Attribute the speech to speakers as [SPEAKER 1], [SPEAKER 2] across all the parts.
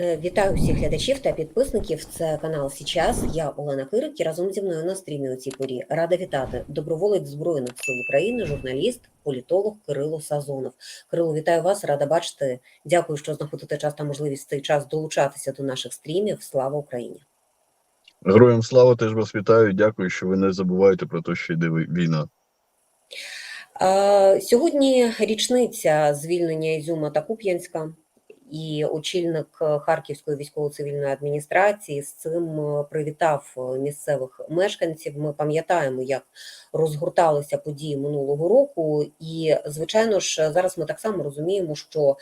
[SPEAKER 1] Е, Вітаю всіх глядачів та підписників. Це канал Січас. Я Олена Кирик і разом зі мною на стрімі у цій порі рада вітати доброволець Збройних сил України, журналіст, політолог Кирило Сазонов. Кирило, вітаю вас, рада бачити. Дякую, що знаходите час та можливість цей час долучатися до наших стрімів. Слава Україні!
[SPEAKER 2] Героям слава теж вас вітаю. Дякую, що ви не забуваєте про те, що йде війна.
[SPEAKER 1] Е, Сьогодні річниця звільнення Ізюма та Куп'янська. І очільник Харківської військово-цивільної адміністрації з цим е, привітав е, місцевих мешканців. Ми пам'ятаємо, як розгорталися події минулого року, і звичайно ж, зараз ми так само розуміємо, що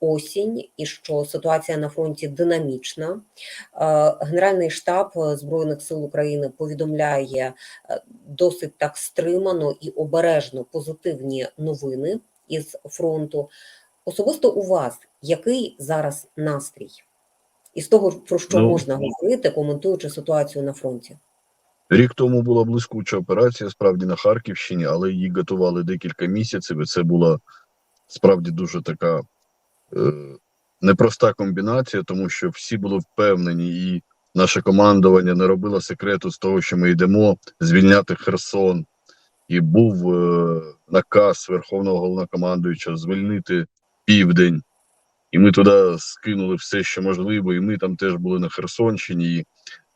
[SPEAKER 1] осінь і що ситуація на фронті динамічна. Е, Генеральний штаб Збройних сил України повідомляє е, досить так стримано і обережно позитивні новини із фронту. Особисто у вас який зараз настрій? І з того, про що
[SPEAKER 2] Ну,
[SPEAKER 1] можна говорити, коментуючи ситуацію на фронті?
[SPEAKER 2] Рік тому була блискуча операція, справді на Харківщині, але її готували декілька місяців. І це була справді дуже така е, непроста комбінація, тому що всі були впевнені, і наше командування не робило секрету з того, що ми йдемо звільняти Херсон. І був е, наказ Верховного головнокомандуюча звільнити південь. І ми туди скинули все, що можливо, і ми там теж були на Херсонщині. І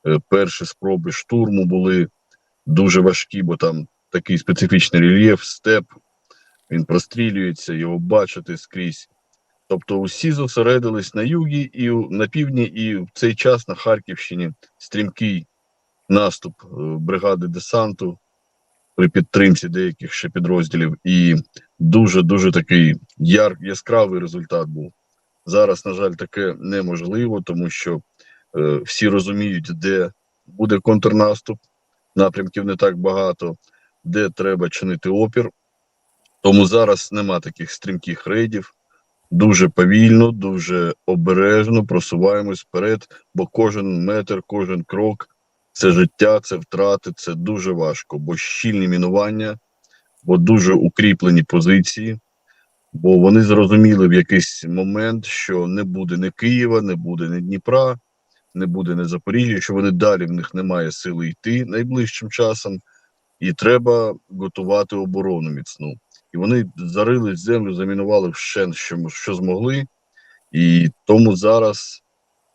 [SPEAKER 2] е, перші спроби штурму були дуже важкі, бо там такий специфічний рельєф, степ, він прострілюється, його бачити скрізь. Тобто усі зосередились на югі і на півдні, і в цей час на Харківщині стрімкий наступ е, бригади десанту при підтримці деяких ще підрозділів, і дуже дуже такий яр, яскравий результат був. Зараз, на жаль, таке неможливо, тому що е, всі розуміють, де буде контрнаступ, напрямків не так багато, де треба чинити опір. Тому зараз нема таких стрімких рейдів. Дуже повільно, дуже обережно просуваємось вперед, бо кожен метр, кожен крок це життя, це втрати, це дуже важко, бо щільні мінування, бо дуже укріплені позиції, бо вони зрозуміли в якийсь момент, що не буде ні Києва, не буде ні Дніпра, не буде ні Запоріжжя, що вони далі в них немає сили йти найближчим часом, і треба готувати оборону міцну. І вони зарили землю, замінували вщент, що, що змогли, і тому зараз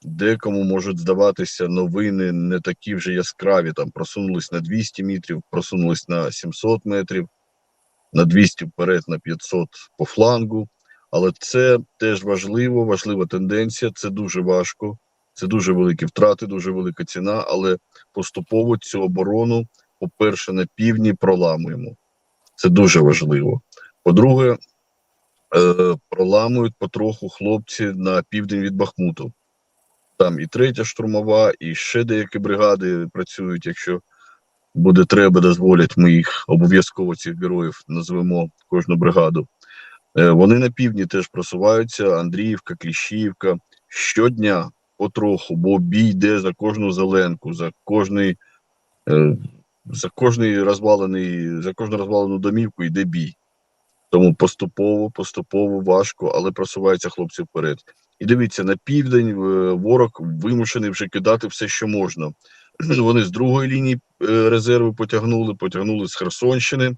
[SPEAKER 2] декому можуть здаватися новини не такі вже яскраві. Там просунулись на 200 метрів, просунулись на 700 метрів, на 200 вперед, на 500 по флангу. Але це теж важливо, важлива тенденція. Це дуже важко, це дуже великі втрати, дуже велика ціна. Але поступово цю оборону, по-перше, на півдні проламуємо. Це дуже важливо. По-друге, е, проламують потроху хлопці на південь від Бахмуту. Там і третя штурмова, і ще деякі бригади працюють. Якщо буде треба, дозволять, ми їх обов'язково цих героїв назвемо кожну бригаду. Е, Вони на півдні теж просуваються. Андріївка, Кліщівка щодня потроху, бо бій йде за кожну зеленку, за кожний, е, за кожний розвалений, за кожну розвалену домівку йде бій. Тому поступово, поступово важко, але просуваються хлопці вперед. І дивіться, на південь ворог вимушений вже кидати все, що можна. Вони з другої лінії е, резерви потягнули, потягнули з Херсонщини.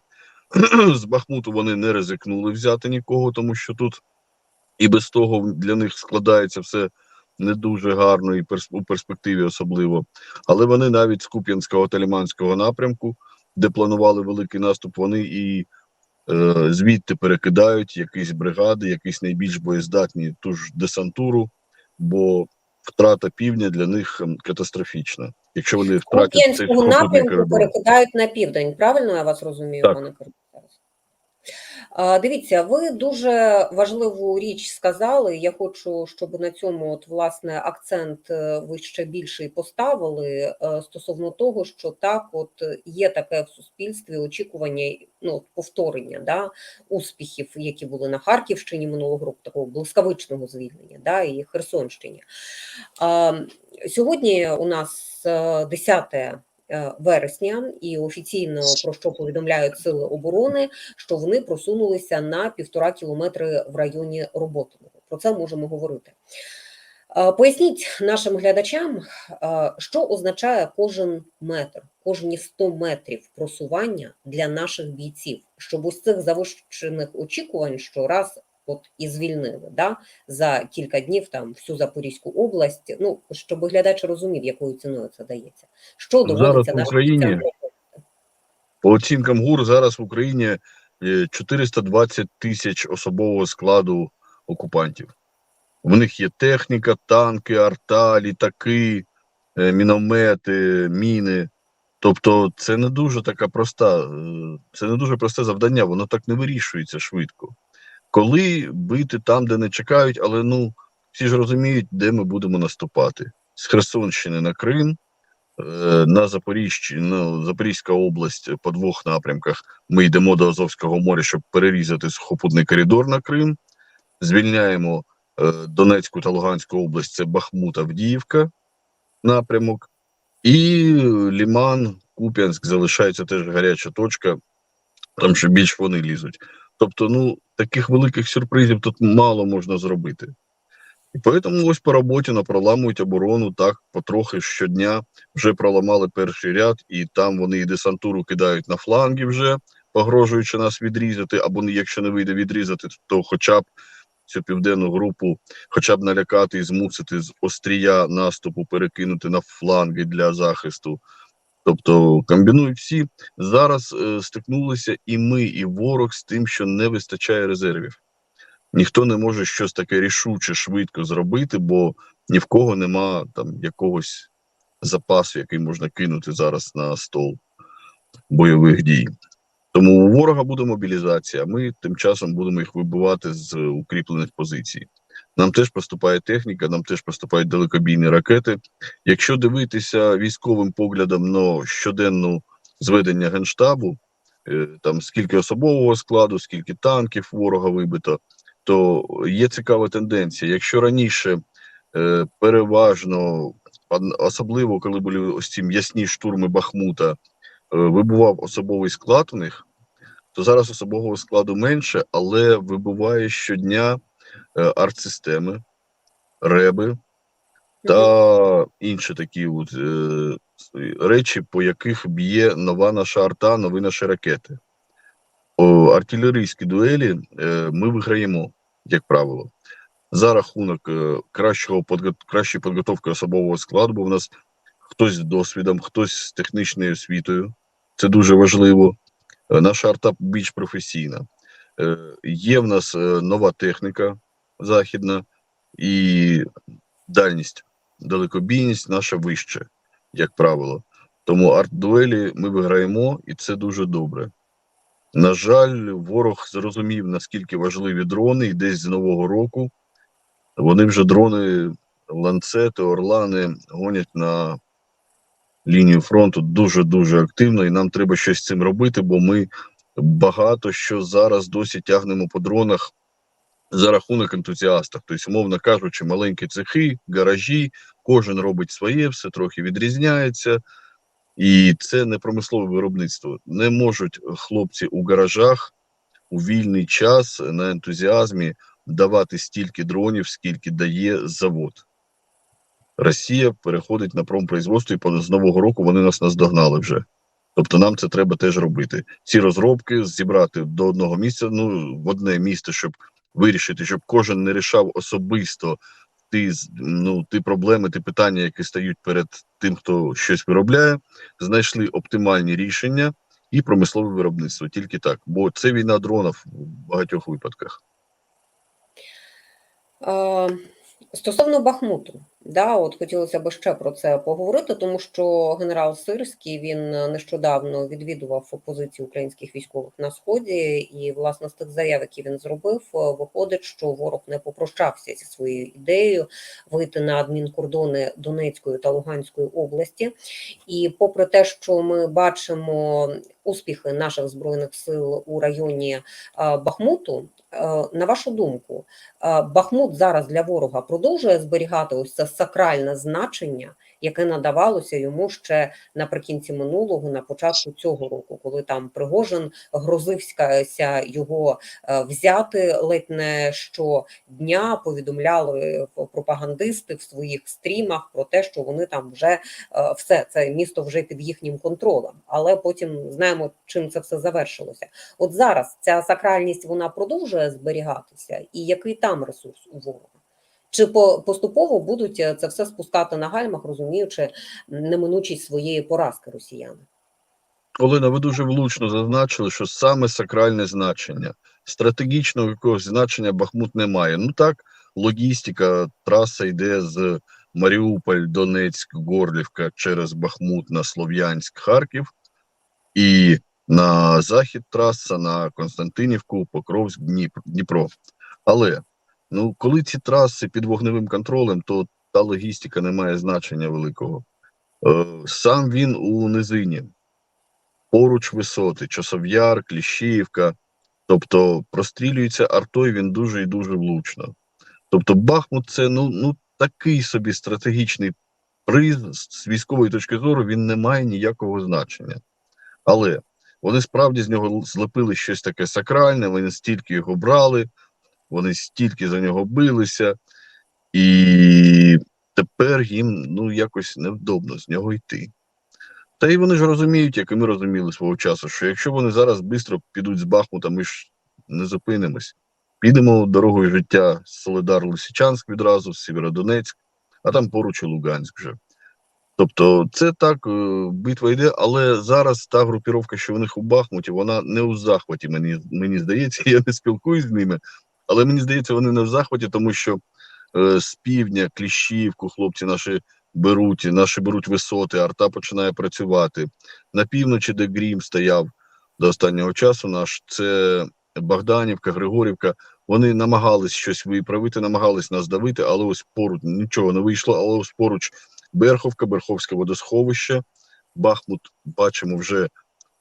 [SPEAKER 2] З Бахмуту вони не ризикнули взяти нікого, тому що тут і без того для них складається все не дуже гарно і перс- у перспективі особливо. Але вони навіть з Куп'янського та Ліманського напрямку, де планували великий наступ, вони і звідти перекидають якісь бригади, якісь найбільш боєздатні ту ж десантуру, бо втрата півдня для них ем, катастрофічна. Якщо вони втратять цих
[SPEAKER 1] напрямку перекидають на південь. Правильно я вас розумію,
[SPEAKER 2] Так.
[SPEAKER 1] пане Дивіться, ви дуже важливу річ сказали. Я хочу, щоб на цьому от власне акцент е, ви ще більший поставили е, стосовно того, що так, от є таке в суспільстві очікування ну, повторення да, успіхів, які були на Харківщині минулого року, такого блискавичного звільнення, да, і Херсонщині. Сьогодні у нас е, 10 е, вересня, і офіційно про що повідомляють сили оборони, що вони просунулися на півтора кілометри в районі Роботиного. Про це можемо говорити. Е, Поясніть нашим глядачам, е, що означає кожен метр, кожні 100 метрів просування для наших бійців, щоб ось цих завищених очікувань, що раз от і звільнили да, за кілька днів там всю Запорізьку область. Ну щоб глядач розумів, якою ціною це дається. Що
[SPEAKER 2] Зараз
[SPEAKER 1] доводиться
[SPEAKER 2] в Україні? По оцінкам ГУР зараз в Україні е, 420 тисяч особового складу окупантів. В них є техніка, танки, арта, літаки, е, міномети, міни. Тобто, це не дуже така проста, е, це не дуже просте завдання, воно так не вирішується швидко. Коли бити там, де не чекають, але ну всі ж розуміють, де ми будемо наступати. З Херсонщини на Крим, е, на Запоріжжі, ну, Запорізька область по двох напрямках. Ми йдемо до Азовського моря, щоб перерізати сухопутний коридор на Крим. Звільняємо е, Донецьку та Луганську область, це Бахмут, Авдіївка напрямок. І Ліман, Куп'янськ залишається теж гаряча точка, там ще більш вони лізуть. Тобто, ну, таких великих сюрпризів тут мало можна зробити. І тому ось по роботі проламують оборону так потрохи щодня. Вже проламали перший ряд, і там вони і десантуру кидають на фланги вже, погрожуючи нас відрізати, або якщо не вийде відрізати, то хоча б цю південну групу, хоча б налякати і змусити з острія наступу перекинути на фланги для захисту. Тобто комбінують всі. Зараз е, стикнулися і ми, і ворог з тим, що не вистачає резервів. Ніхто не може щось таке рішуче швидко зробити, бо ні в кого нема там якогось запасу, який можна кинути зараз на стол бойових дій. Тому у ворога буде мобілізація, ми тим часом будемо їх вибивати з укріплених позицій. Нам теж поступає техніка, нам теж поступають далекобійні ракети. Якщо дивитися військовим поглядом на щоденну зведення генштабу, е, там скільки особового складу, скільки танків ворога вибито, то є цікава тенденція. Якщо раніше е, переважно, особливо коли були ось ці м'ясні штурми Бахмута, е, вибував особовий склад у них, то зараз особового складу менше, але вибуває щодня артсистеми, реби та інші такі от, е, речі, по яких б'є нова наша арта, нові наші ракети. О, артилерійські дуелі е, ми виграємо, як правило, за рахунок е, кращого кращої підготовки особового складу, бо в нас хтось з досвідом, хтось з технічною освітою. Це дуже важливо. Е, Наша арта більш професійна. Е, Є в нас е, нова техніка західна і дальність, далекобійність наша вища, як правило. Тому арт-дуелі ми виграємо, і це дуже добре. На жаль, ворог зрозумів, наскільки важливі дрони, і десь з Нового року вони вже дрони, ланцети, орлани гонять на лінію фронту дуже-дуже активно, і нам треба щось з цим робити, бо ми багато що зараз досі тягнемо по дронах за рахунок ентузіастів. Тобто, умовно кажучи, маленькі цехи, гаражі, кожен робить своє, все трохи відрізняється. І це не промислове виробництво. Не можуть хлопці у гаражах у вільний час на ентузіазмі давати стільки дронів, скільки дає завод. Росія переходить на промпроизводство, і з нового року вони нас наздогнали вже. Тобто нам це треба теж робити. Ці розробки зібрати до одного місця, ну в одне місце, щоб вирішити, щоб кожен не рішав особисто ті, ну, ті проблеми, ті питання, які стають перед тим, хто щось виробляє, знайшли оптимальні рішення і промислове виробництво. Тільки так, бо це війна дронів в багатьох випадках.
[SPEAKER 1] Е, Стосовно Бахмуту, да, от хотілося б ще про це поговорити, тому що генерал Сирський він нещодавно відвідував позиції українських військових на сході, і власне з тих заяв, які він зробив, виходить, що ворог не попрощався зі своєю ідеєю вийти на адмінкордони Донецької та Луганської області. І попри те, що ми бачимо успіхи наших збройних сил у районі Бахмуту, На вашу думку, е, Бахмут зараз для ворога продовжує зберігати ось це сакральне значення, яке надавалося йому ще наприкінці минулого, на початку цього року, коли там Пригожин грозився його е, взяти ледь не щодня, повідомляли пропагандисти в своїх стрімах про те, що вони там вже е, все це місто вже під їхнім контролем. Але потім знаємо, чим це все завершилося. От зараз ця сакральність вона продовжує зберігатися, і який там ресурс у ворога? Чи поступово будуть е, це все спускати на гальмах, розуміючи неминучість своєї поразки росіяни?
[SPEAKER 2] Олена, ви дуже влучно зазначили, що саме сакральне значення, стратегічного якогось значення Бахмут не має. Ну так, логістика, траса йде з Маріуполь, Донецьк, Горлівка через Бахмут на Слов'янськ, Харків, і на захід траса на Константинівку, Покровськ, Дніпро. Але ну, коли ці траси під вогневим контролем, то та логістика не має значення великого. Е, сам він у низині поруч висоти, Часов'яр, Кліщіївка. Тобто прострілюється артою він дуже і дуже влучно. Тобто Бахмут це ну, ну такий собі стратегічний приз з військової точки зору він не має ніякого значення. Але вони справді з нього злепили щось таке сакральне, вони стільки його брали, вони стільки за нього билися, і тепер їм ну якось невдобно з нього йти. Та й вони ж розуміють, як і ми розуміли свого часу, що якщо вони зараз швидко підуть з Бахмута, ми ж не зупинимось. Підемо дорогою життя Солидар Лисичанськ відразу, Сєвєродонецьк, а там поруч і Луганськ вже. Тобто, це так, е, битва йде, але зараз та групіровка, що в них у Бахмуті, вона не у захваті, мені, мені здається, я не спілкуюсь з ними, але мені здається, вони не в захваті, тому що е, з півдня, Кліщівку, хлопці наші беруть, наші беруть висоти, арта починає працювати. На півночі, де Грім стояв до останнього часу, наш це Богданівка, Григорівка. Вони намагались щось виправити, намагались нас давити, але ось поруч нічого не вийшло. Але ось поруч Берховка, Берховське водосховище. Бахмут бачимо вже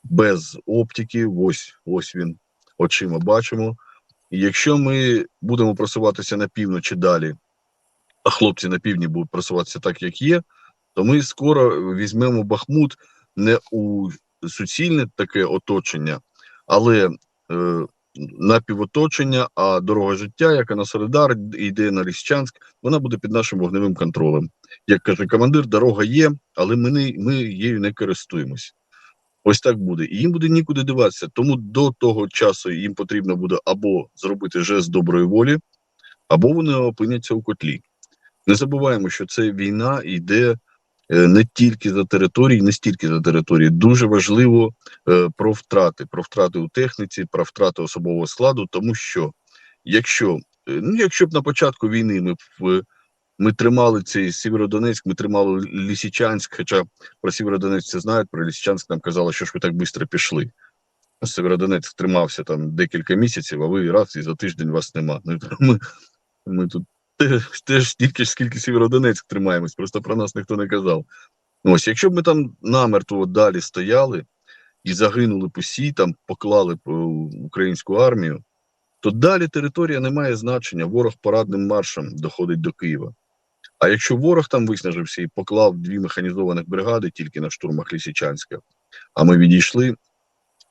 [SPEAKER 2] без оптики. Ось ось він очима бачимо. І якщо ми будемо просуватися на півночі далі, а хлопці на півдні будуть просуватися так, як є, то ми скоро візьмемо Бахмут не у суцільне таке оточення, але е, напівоточення, а дорога життя, яка на Солидар йде на Ліщанськ, вона буде під нашим вогневим контролем. Як каже командир, дорога є, але ми, не, ми її не користуємось. Ось так буде. І їм буде нікуди диватися. Тому до того часу їм потрібно буде або зробити жест доброї волі, або вони опиняться у котлі. Не забуваємо, що це війна йде не тільки за території, не стільки за території. Дуже важливо е, про втрати, про втрати у техніці, про втрати особового складу, тому що якщо, е, ну, якщо б на початку війни ми в- ми тримали цей Сєвєродонецьк, ми тримали Лісічанськ, хоча про Сєвєродонецьк це знають, про Лісичанськ нам казали, що ж ви так швидко пішли. Сєвєродонецьк тримався там декілька місяців, а ви раз і за тиждень вас нема. Ну, Ми, ми тут теж, стільки ж, скільки Сєвєродонецьк тримаємось, просто про нас ніхто не казав. Ось, якщо б ми там намертво далі стояли і загинули б усі, там поклали е, українську армію, то далі територія не має значення. Ворог парадним маршем доходить до Києва. А якщо ворог там виснажився і поклав дві механізованих бригади тільки на штурмах Лісичанська, а ми відійшли,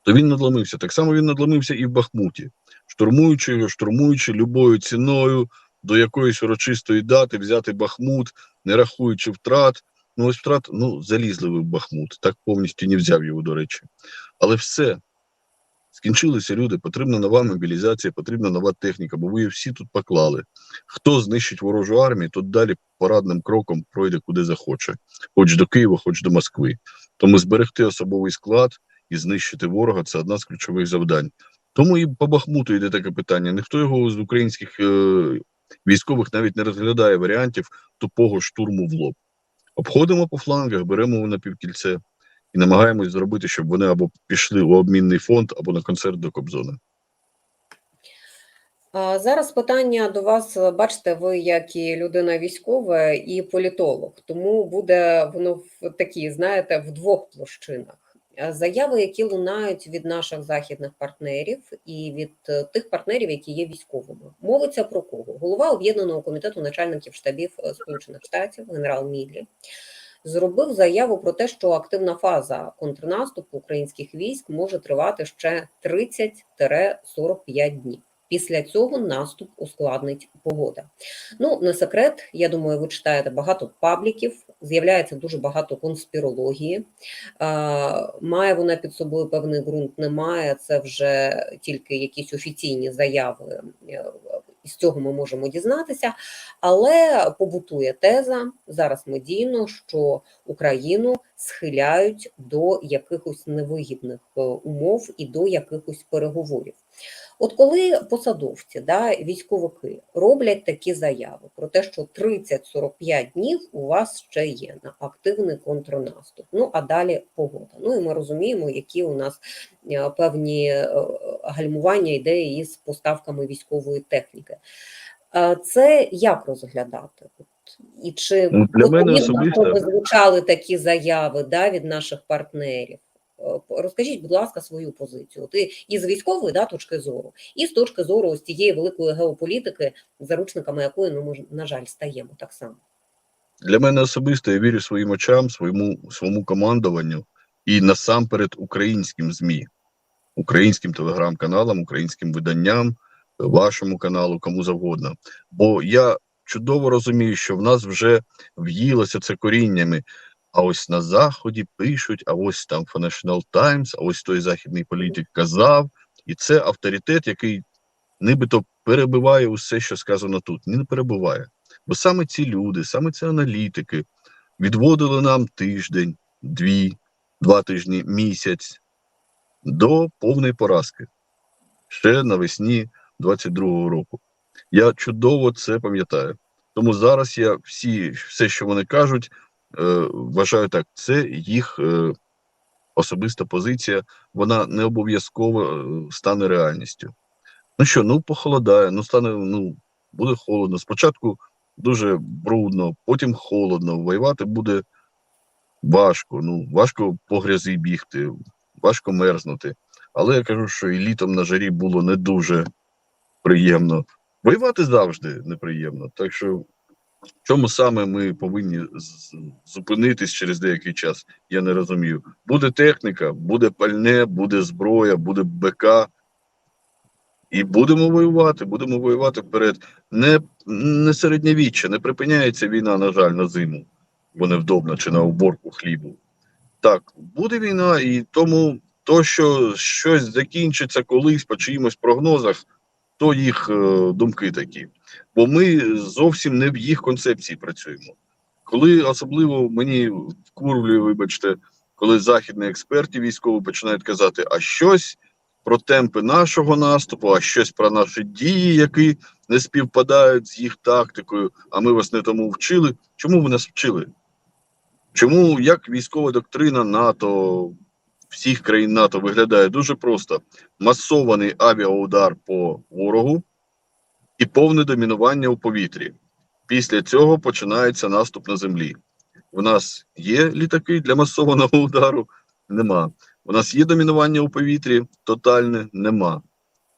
[SPEAKER 2] то він надломився. Так само він надломився і в Бахмуті, штурмуючи його, штурмуючи любою ціною до якоїсь урочистої дати взяти Бахмут, не рахуючи втрат. Ну, ось втрат, ну, залізли ви в Бахмут, так повністю не взяв його, до речі. Але все. Скінчилися люди, потрібна нова мобілізація, потрібна нова техніка, бо ви її всі тут поклали. Хто знищить ворожу армію, то далі парадним кроком пройде куди захоче, хоч до Києва, хоч до Москви. Тому зберегти особовий склад і знищити ворога це одна з ключових завдань. Тому і по Бахмуту йде таке питання. Ніхто його з українських е, військових навіть не розглядає варіантів тупого штурму в лоб. Обходимо по флангах, беремо на півкільце і намагаємось зробити, щоб вони або пішли у обмінний фонд, або на концерт до Кобзона.
[SPEAKER 1] Зараз питання до вас, бачите, ви як і людина військова, і політолог, тому буде воно в такі, знаєте, в двох площинах. Е, Заяви, які лунають від наших західних партнерів і від е, тих партнерів, які є військовими, мовиться про кого? Голова об'єднаного комітету начальників штабів е, Сполучених Штатів, генерал Мідлі, зробив заяву про те, що активна фаза контрнаступу українських військ може тривати ще 30-45 днів. Після цього наступ ускладнить погода. Ну, не секрет, я думаю, ви читаєте багато пабліків, з'являється дуже багато конспірології. Е, Має вона під собою певний ґрунт, немає. Це вже тільки якісь офіційні заяви. Е, І з цього ми можемо дізнатися, але побутує теза зараз медійно, що Україну схиляють до якихось невигідних е, умов і до якихось переговорів. От коли посадовці, да, військовики роблять такі заяви про те, що 30-45 днів у вас ще є на активний контрнаступ. Ну а далі погода. Ну і ми розуміємо, які у нас е, певні е, гальмування ідеї із поставками військової техніки. Це як розглядати? І чи
[SPEAKER 2] Ну, для мене особисто-
[SPEAKER 1] звучали такі заяви да, від наших партнерів? Е, Розкажіть, будь ласка, свою позицію. Ти із військової да, точки зору, і з точки зору ось цієї великої геополітики, заручниками якої ну, ми, на жаль, стаємо так само.
[SPEAKER 2] Для мене особисто я вірю своїм очам, своєму своєму командуванню і насамперед українським ЗМІ, українським телеграм-каналам, українським виданням, вашому каналу, кому завгодно. Бо я чудово розумію, що в нас вже в'їлося це коріннями. А ось на заході пишуть, а ось там Financial Times, а ось той західний політик казав, і це авторитет, який нібито перебиває усе, що сказано тут. Не перебиває. Бо саме ці люди, саме ці аналітики відводили нам тиждень, дві, два тижні, місяць до повної поразки ще навесні 22-го року. Я чудово це пам'ятаю. Тому зараз я всі, все, що вони кажуть, е, вважаю так, це їх е, особиста позиція, вона не обов'язково е, стане реальністю. Ну що, ну похолодає, ну стане, ну буде холодно. Спочатку дуже брудно, потім холодно. Воювати буде важко. Ну, важко по грязі бігти, важко мерзнути. Але я кажу, що і літом на жарі було не дуже приємно. Воювати завжди неприємно. Так що, чому саме ми повинні зупинитись через деякий час, я не розумію. Буде техніка, буде пальне, буде зброя, буде БК. І будемо воювати, будемо воювати вперед. Не, не середньовіччя, не припиняється війна, на жаль, на зиму, бо невдобно чи на уборку хлібу. Так, буде війна, і тому то, що щось закінчиться колись по чиїмось прогнозах, то їх е, думки такі. Бо ми зовсім не в їх концепції працюємо. Коли особливо мені вкурвлює, вибачте, коли західні експерти військові починають казати, а щось про темпи нашого наступу, а щось про наші дії, які не співпадають з їх тактикою, а ми вас не тому вчили. Чому ви нас вчили? Чому як військова доктрина НАТО, всіх країн НАТО виглядає дуже просто: масований авіаудар по ворогу і повне домінування у повітрі. Після цього починається наступ на землі. У нас є літаки для масованого удару? Нема. У нас є домінування у повітрі? Тотальне нема.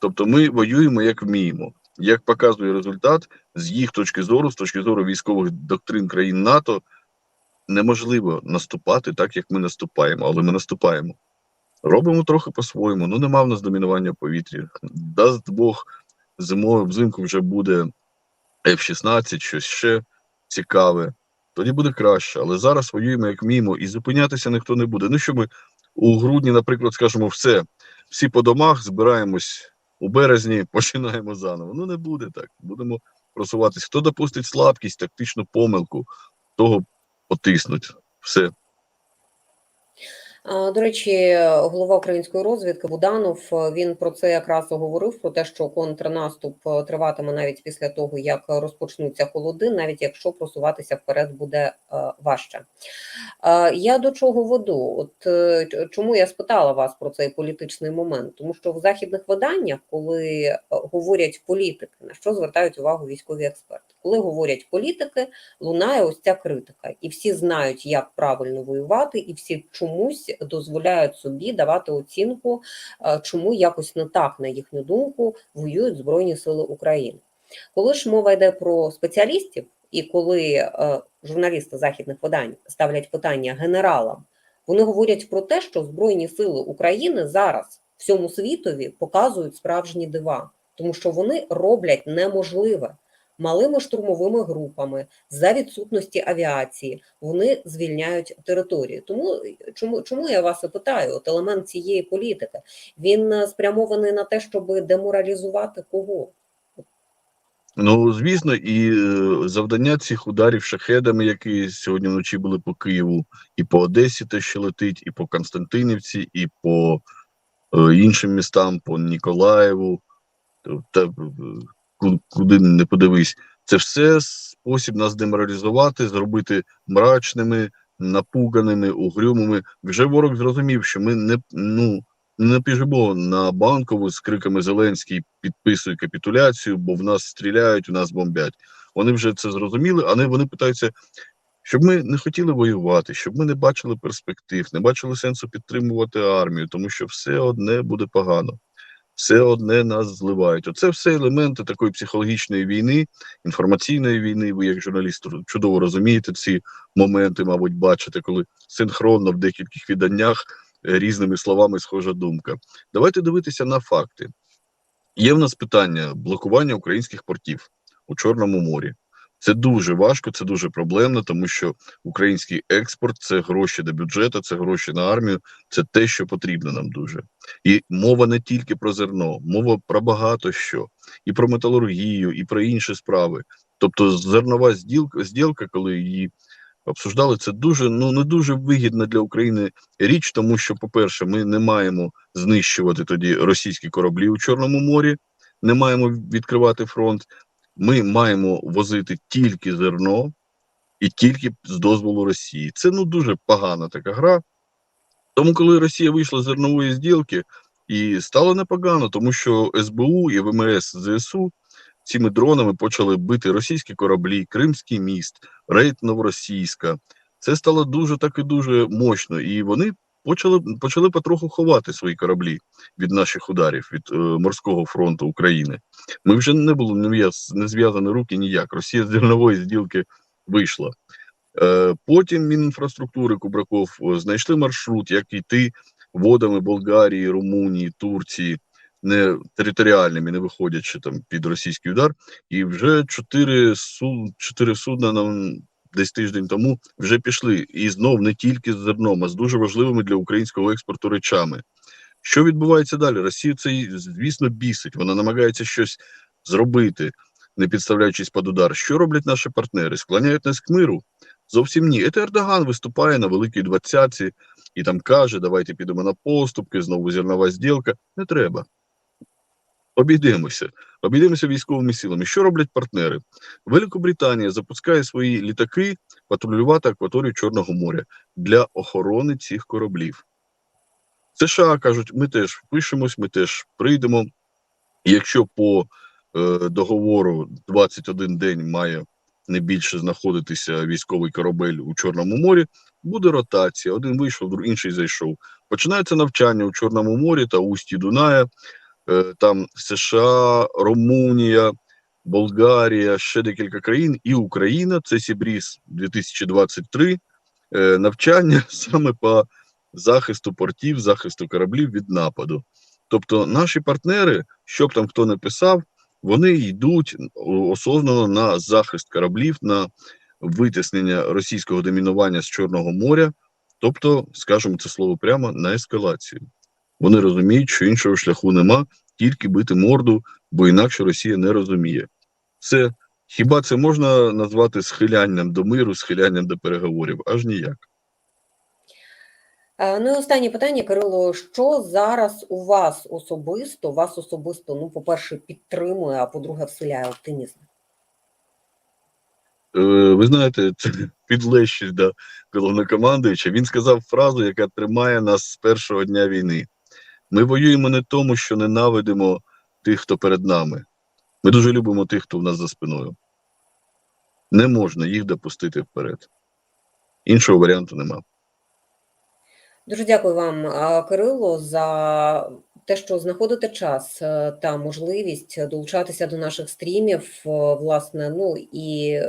[SPEAKER 2] Тобто ми воюємо як вміємо. Як показує результат, з їх точки зору, з точки зору військових доктрин країн НАТО, неможливо наступати так, як ми наступаємо, але ми наступаємо. Робимо трохи по-своєму. Ну, нема в нас домінування в повітрі. Дасть Бог, зимою взимку вже буде F-16, щось ще цікаве. Тоді буде краще. Але зараз воюємо як вміємо, і зупинятися ніхто не буде. Ну, що ми у грудні, наприклад, скажемо, все, всі по домах збираємось у березні, починаємо заново. Ну, не буде так. Будемо просуватись. Хто допустить слабкість, тактичну помилку, того потиснуть. Все.
[SPEAKER 1] До речі, голова української розвідки Буданов е, він про це якраз говорив: про те, що контрнаступ е, триватиме навіть після того, як розпочнуться холоди, навіть якщо просуватися вперед буде е, важче. Я до чого веду? От чому я спитала вас про цей політичний момент? Тому що в західних виданнях, коли говорять політики, на що звертають увагу військові експерти, коли говорять політики, лунає ось ця критика, і всі знають, як правильно воювати, і всі чомусь навіть дозволяють собі давати оцінку, е, чому якось не так, на їхню думку, воюють Збройні Сили України. Коли ж мова йде про спеціалістів, і коли е, журналісти західних видань ставлять питання генералам, вони говорять про те, що Збройні Сили України зараз всьому світові показують справжні дива, тому що вони роблять неможливе. Малими штурмовими групами за відсутності авіації вони звільняють території. Тому чому чому я вас і питаю? От елемент цієї політики він е, спрямований на те, щоб деморалізувати кого?
[SPEAKER 2] Ну, звісно, і е, завдання цих ударів шахедами, які сьогодні вночі були по Києву, і по Одесі, те, що летить, і по Константинівці, і по е, іншим містам, по Ніколаєву, та е, куди не подивись, це все спосіб нас деморалізувати, зробити мрачними, напуганими, угрюмими. Вже ворог зрозумів, що ми не ну. Не біжимо на банкову з криками Зеленський підписує капітуляцію, бо в нас стріляють, у нас бомблять. Вони вже це зрозуміли, але вони питаються, щоб ми не хотіли воювати, щоб ми не бачили перспектив, не бачили сенсу підтримувати армію, тому що все одне буде погано, все одне нас зливають. Оце все елементи такої психологічної війни, інформаційної війни. Ви, як журналіст, чудово розумієте ці моменти, мабуть, бачите, коли синхронно в декількох відданнях е, різними словами схожа думка. Давайте дивитися на факти. Є в нас питання блокування українських портів у Чорному морі. Це дуже важко, це дуже проблемно, тому що український експорт це гроші до бюджету, це гроші на армію, це те, що потрібно нам дуже. І мова не тільки про зерно, мова про багато що, і про металургію, і про інші справи. Тобто, зернова зділка, коли її обсуждали, це дуже ну не дуже вигідна для України річ, тому що, по-перше, ми не маємо знищувати тоді російські кораблі у Чорному морі, не маємо відкривати фронт. Ми маємо возити тільки зерно і тільки з дозволу Росії. Це ну дуже погана така гра. Тому, коли Росія вийшла з зернової зділки, і стало непогано, тому що СБУ і ВМС ЗСУ цими дронами почали бити російські кораблі, Кримський міст, рейд Новоросійська. Це стало дуже так і дуже мощно, і вони почали почали потроху ховати свої кораблі від наших ударів від е, морського фронту України. Ми вже не були не не зв'язані руки ніяк. Росія з зернової зділки вийшла. Е, потім Мінінфраструктури Кубраков е, знайшли маршрут, як йти водами Болгарії, Румунії, Турції, не територіальними, не виходячи там під російський удар. І вже чотири су, чотири судна нам десь тиждень тому вже пішли. І знов не тільки з зерном, а з дуже важливими для українського експорту речами. Що відбувається далі? Росію це, звісно, бісить. Вона намагається щось зробити, не підставляючись під удар. Що роблять наші партнери? Склоняють нас к миру? Зовсім ні. Це Ердоган виступає на Великій двадцятці і там каже: давайте підемо на поступки, знову зернова зділка. Не треба. Обійдемося. Обійдемося військовими силами. Що роблять партнери? Великобританія запускає свої літаки патрулювати акваторію Чорного моря для охорони цих кораблів. США кажуть, ми теж впишемось, ми теж прийдемо. Якщо по е, договору 21 день має не більше знаходитися військовий корабель у Чорному морі, буде ротація. Один вийшов, інший зайшов. Починається навчання у Чорному морі та усті Дуная. Е, там США, Румунія, Болгарія, ще декілька країн, і Україна. Це Сібріс 2023. Е, навчання саме по захисту портів, захисту кораблів від нападу. Тобто, наші партнери, що б там хто не писав, вони йдуть осознано на захист кораблів, на витиснення російського домінування з Чорного моря, тобто, скажімо це слово прямо, на ескалацію. Вони розуміють, що іншого шляху нема, тільки бити морду, бо інакше Росія не розуміє. Це хіба це можна назвати схилянням до миру, схилянням до переговорів? Аж ніяк.
[SPEAKER 1] Е, Ну і останнє питання, Кирило. Що зараз у вас особисто, вас особисто, ну, по-перше, підтримує, а по-друге, вселяє оптимізм?
[SPEAKER 2] Е, ви знаєте, це підлещість до головнокомандуюча. Він сказав фразу, яка тримає нас з першого дня війни. Ми воюємо не тому, що ненавидимо тих, хто перед нами. Ми дуже любимо тих, хто в нас за спиною. Не можна їх допустити вперед. Іншого варіанту нема.
[SPEAKER 1] Дуже дякую вам, Кирило, за те, що знаходите час е, та можливість долучатися до наших стрімів, е, власне, ну і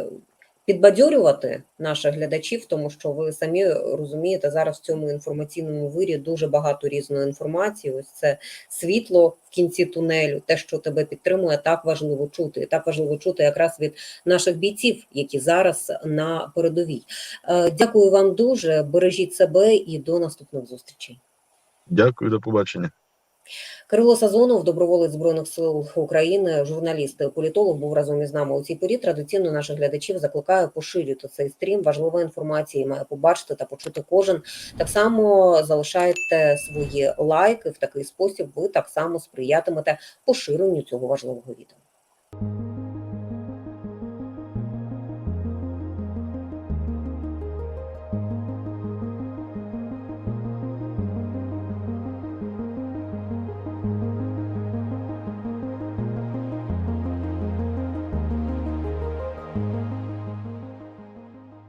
[SPEAKER 1] підбадьорювати наших глядачів, тому що ви самі розумієте, зараз в цьому інформаційному вирі дуже багато різної інформації. Ось це світло в кінці тунелю, те, що тебе підтримує, так важливо чути. І так важливо чути якраз від наших бійців, які зараз на передовій. Е, Дякую вам дуже. Бережіть себе і до наступних зустрічей.
[SPEAKER 2] Дякую, до побачення.
[SPEAKER 1] Кирило Сазонов, доброволець збройних сил України, журналіст, і політолог, був разом із нами у цій порі. Традиційно наших глядачів закликаю поширювати цей стрім. Важлива інформація має побачити та почути кожен. Так само залишайте свої лайки в такий спосіб. Ви так само сприятимете поширенню цього важливого відео.